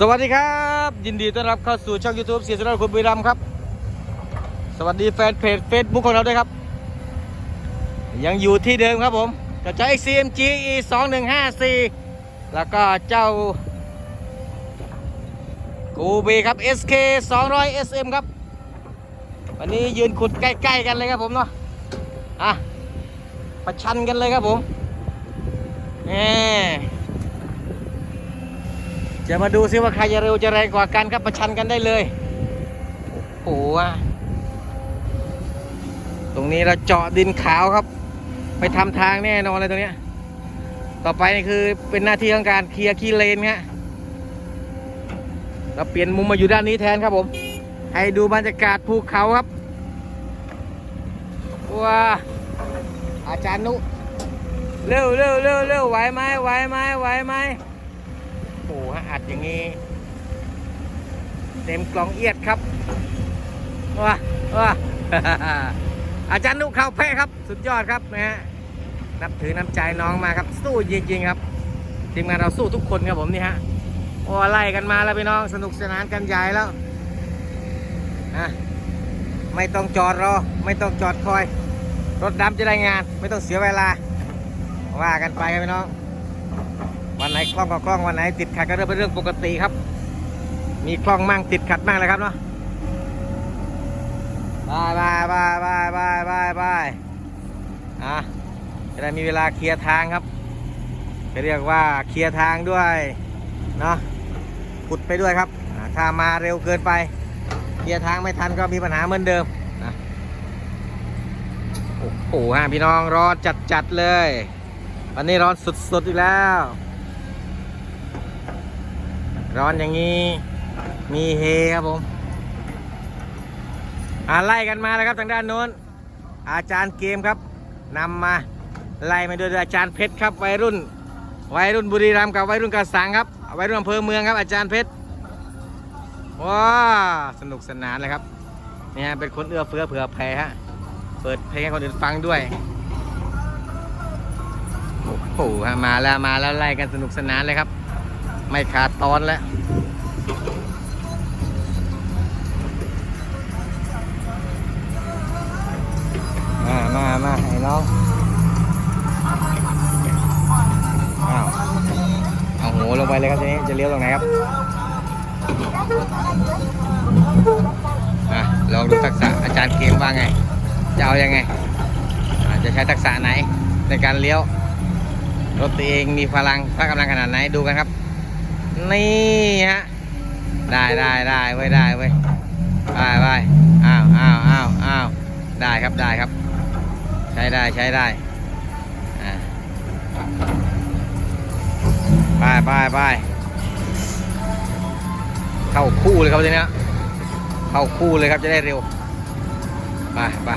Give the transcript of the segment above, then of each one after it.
สวัสดีครับ ยินดีต้อนรับเข้าสู่ช่อง YouTube เสียสระคุณบุรีรัมย์ครับ สวัสดีแฟนเพจ Facebook ของเราด้วยครับ ยังอยู่ที่เดิมครับผมกับเจ้า XCMG E 2 1 5 4แล้วก็เจ้ากูบีครับ SK 200 SM ครับ วันนี้ยืนขุดใกล้ ๆ กันเลยครับผมเนาะอะประชันกันเลยครับผมแหม จะมาดูซิว่าใครจะเร็วจะแรงกว่ากันครับประชันกันได้เลย โอ้โหตรงนี้เราเจาะดินขาวครับ ไปทำทางแน่นอนเลยตรงนี้ต่อไปนี่คือเป็นหน้าที่ของการเคลียร์คีเลนฮะเราเปลี่ยนมุมมาอยู่ด้านนี้แทนครับผม ให้ดูบรรยากาศภูเขาครับว้าอาจารย์นุเร็วเร็วเร็วเร็วไหวไหมไหวไหมไหวไหม โอ้โหอัดอย่างนี้ เต็มกล่องเอียดครับว้าว้าอาจารย์นุเข้าแพ้ครับ สุดยอดครับนะฮะนับถือน้ำใจน้องมาครับ สู้จริงๆครับทีมงานเราสู้ทุกคนครับผมนี่ฮะโอ้ไล่กันมาแล้วพี่น้องสนุกสนานกันใหญ่แล้วอะไม่ต้องจอดรอ ไม่ต้องจอดคอย รถดำจะได้งาน ไม่ต้องเสียเวลา ว่ากันไปครับพี่น้อง ไหนคล่องก็คล่องวันไหนติดขัดก็เรื่องเป็นเรื่องปกติครับ มีคล่องมั่งติดขัดมั่งเลยครับเนาะบายบายบายบายบายบายบายอะจะได้มีเวลาเคลียร์ทางครับจะเรียกว่าเคลียร์ทางด้วยเนาะขุดไปด้วยครับถ้ามาเร็วเกินไป เคลียร์ทางไม่ทันก็มีปัญหาเหมือนเดิมนะโอ้โหฮะพี่น้องร้อจัดจัดๆเลย วันนี้ร้อนสุดๆอีกแล้ว ร้อนอย่างนี้ มีเฮครับผมอาไล่กันมาแล้วครับทางด้านโน้น อาจารย์เกมครับนำมาไล่มาโดยอาจารย์เพชรครับวัยรุ่น วัยรุ่นบุรีรัมย์กับวัยรุ่นกระสังครับวัยรุ่นอำเภอเมืองครับ อาจารย์เพชรว้าสนุกสนานเลยครับนี่ฮะเป็นคนเอื้อเฟื้อเผื่อแผ่ฮะเปิดเพลงให้คนอื่นฟังด้วยโอ้โหมาแล้วมาแล้วไล่กันสนุกสนานเลยครับ ไม่ขาดตอนแล้ว มามามาไอ้น้อง อ้าว เอาหัวลงไปเลยครับทีนี้ จะเลี้ยวตรงไหนครับอะลองดูทักษะอาจารย์เกมว่าไง จะเอายังไงอ่าจะใช้ทักษะไหนในการเลี้ยว รถตัวเองมีพลังพละกำลังขนาดไหนดูกันครับ นี่ฮะ ได้ได้ได้ไว้ยได้ไว้ยไปไปอ้าวอ้าวอ้าวอ้าวได้ครับได้ครับ ใช้ได้ใช้ได้ไปไปไปเข้าคู่เลยครับทีนี้เข้าคู่เลยครับจะได้เร็ว ไปไป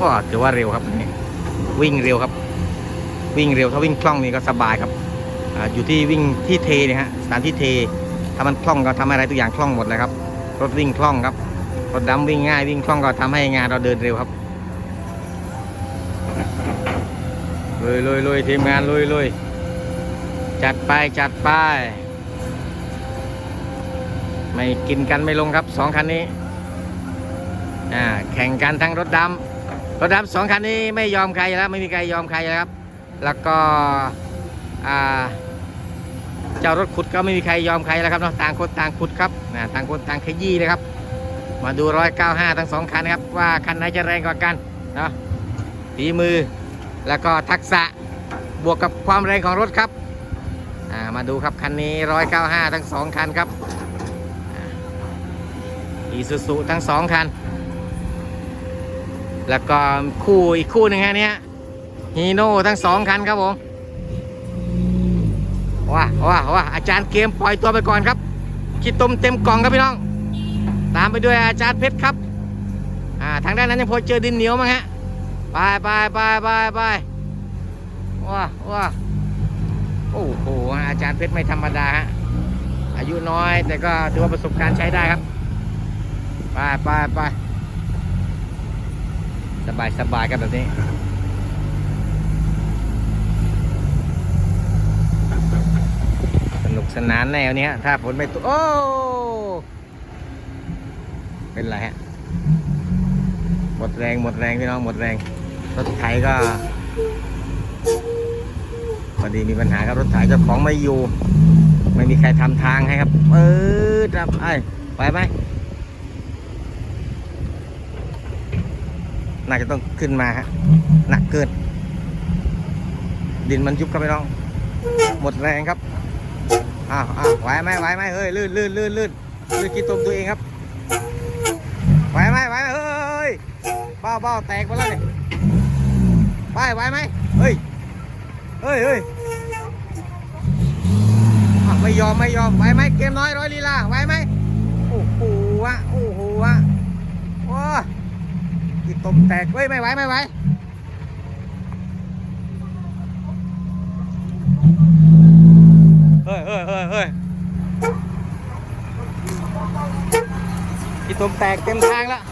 ก็ถือว่าเร็วครับนี่วิ่งเร็วครับ วิ่งเร็วถ้าวิ่งคล่องนี่ก็สบายครับออยู่ที่วิ่งที่เทนี่ยฮะสถานที่เทถ้ามันคล่องก็ทำอะไรทุกอย่างคล่องหมดเลยครับรถวิ่งคล่องครับรถดำวิ่งง่ายวิ่งคล่องก็ทำให้งานเราเดินเร็วครับลุยลุยลุยทีมงานลุยลุยจัดไปจัดไปไม่กินกันไม่ลงครับสองคันนี้อ่าแข่งกันทั้งรถดำ รถดำสองคันนี้ไม่ยอมใครแล้วไม่มีใครยอมใครแล้วครับ แล้วก็เจ้ารถขุดก็ไม่มีใครยอมใครแล้วครับเนาะต่างคนต่างขุดครับนะต่างคนต่างขยี้เลยครับ มาดูร้อยเก้าห้าทั้งสองคันนะครับว่าคันไหนจะแรงกว่ากันเนาะฝีมือแล้วก็ทักษะบวกกับความแรงของรถครับมาดูครับคันนี้ร้อยเก้าห้าทั้งสองคันครับอีซูซูทั้งสองคัน แล้วก็คู่อีกคู่หนึ่งฮะเนี้ยฮีโน่ทั้งสองคันครับผมว้าว้าว้าอาจารย์เกมปล่อยตัวไปก่อนครับขี้ตมเต็มกล่องครับพี่น้อง ตามไปด้วยอาจารย์เพชรครับอ่าทางด้านนั้นยังพอเจอดินเหนียวมั้งฮะไปไปไปไปไปว้าว้าโอ้โหอาจารย์เพชรไม่ธรรมดาฮะอายุน้อยแต่ก็ถือว่าประสบการณ์ใช้ได้ครับ ไปไปไป สบายสบายกันแบบนี้ สนุกสนานแนวเนี้ยถ้าฝนไม่ตกโอ้เป็นไรฮะหมดแรงหมดแรงพี่น้องหมดแรงรถไถก็พอดีมีปัญหาครับรถไถเจ้าของไม่อยู่ ไม่มีใครทำทางให้ครับ เออจับไอ้ไปไหม น่าจะต้องขึ้นมาฮะหนักเกิน ดินมันยุบครับพี่น้อง หมดแรงครับอ้าวอ้าวไหวไหมไหวไหมเฮ้ยลื่นลื่นลื่นลื่นลื่นกินตมตัวเองครับไหวไหมไหวไหมเฮ้ยเบ้าเบ้าแตกไปแล้วเนี่ยไปไหวไหมเฮ้ยเฮ้ยเฮ้ยไม่ยอมไม่ยอมไหวไหมเกมน้อยร้อยลีลาไหวไหมโอ้โหวะโอ้โหวะ กินตมแตกเฮ้ย ไม่ไหว ไม่ไหวเฮ้ยเฮ้ยเฮ้ยเฮ้ยกินตมแตกเต็มทางแล้ว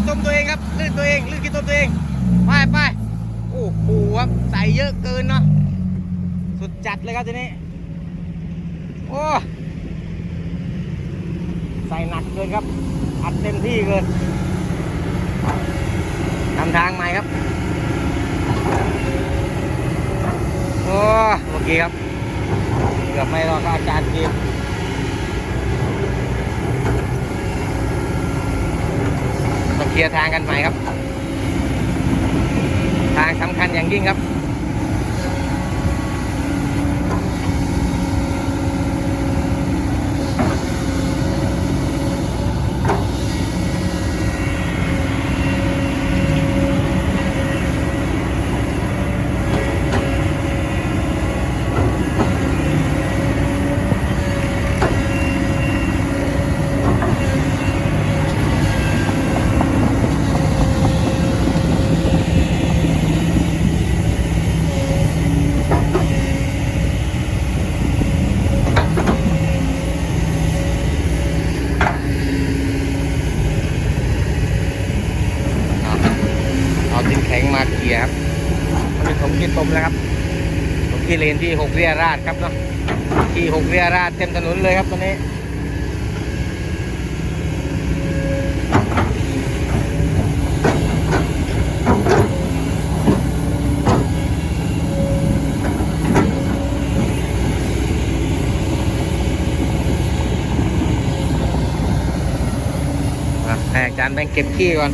กินตมตัวเองครับลื่นตัวเองลื่นกินตมตัวเองไปไปโอ้โหครับใส่เยอะเกินเนาะสุดจัดเลยครับทีนี้โอ้ใส่หนักเกินครับอัดเต็มที่เกินทำทางใหม่ครับโอ้เมื่อกี้ครับเกือบไม่รอดอาจารย์เกมต้องเค ลียร์ทางกันใหม่ครับ ทางสำคัญอย่างยิ่งครับ เอาดินแข็งมาเกี่ยครับอันนี้ผมกินตมแล้วครับผมกินเลนที่หกเรียราดครับเนาะที่หกเรียราดเต็มถนนเลยครับตอนนี้อะให้อาจารย์แบงเก็บขี้ก่อน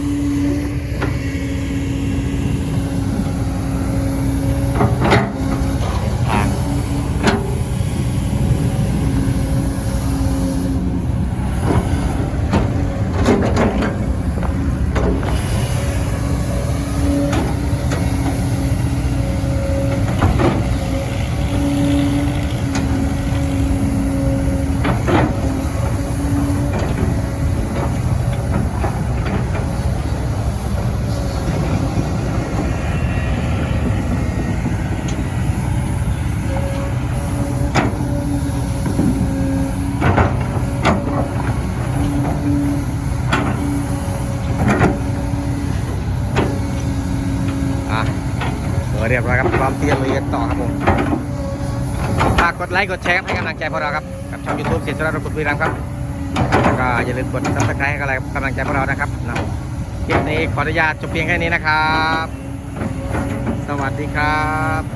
เรียบร้อยครับพร้อมที่จะลุยกันต่อครับผมฝากกดไลค์กดแชร์ครับให้กำลังใจพวกเราครับกับช่องยูทูบเสียสระรกุฎวีรัมครับแล้วก็อย่าลืมกดซับสไครต์ให้กำลังใจพวกเรานะครับนะคลิปนี้ขออนุญาตจบเพียงแค่นี้นะครับ สวัสดีครับ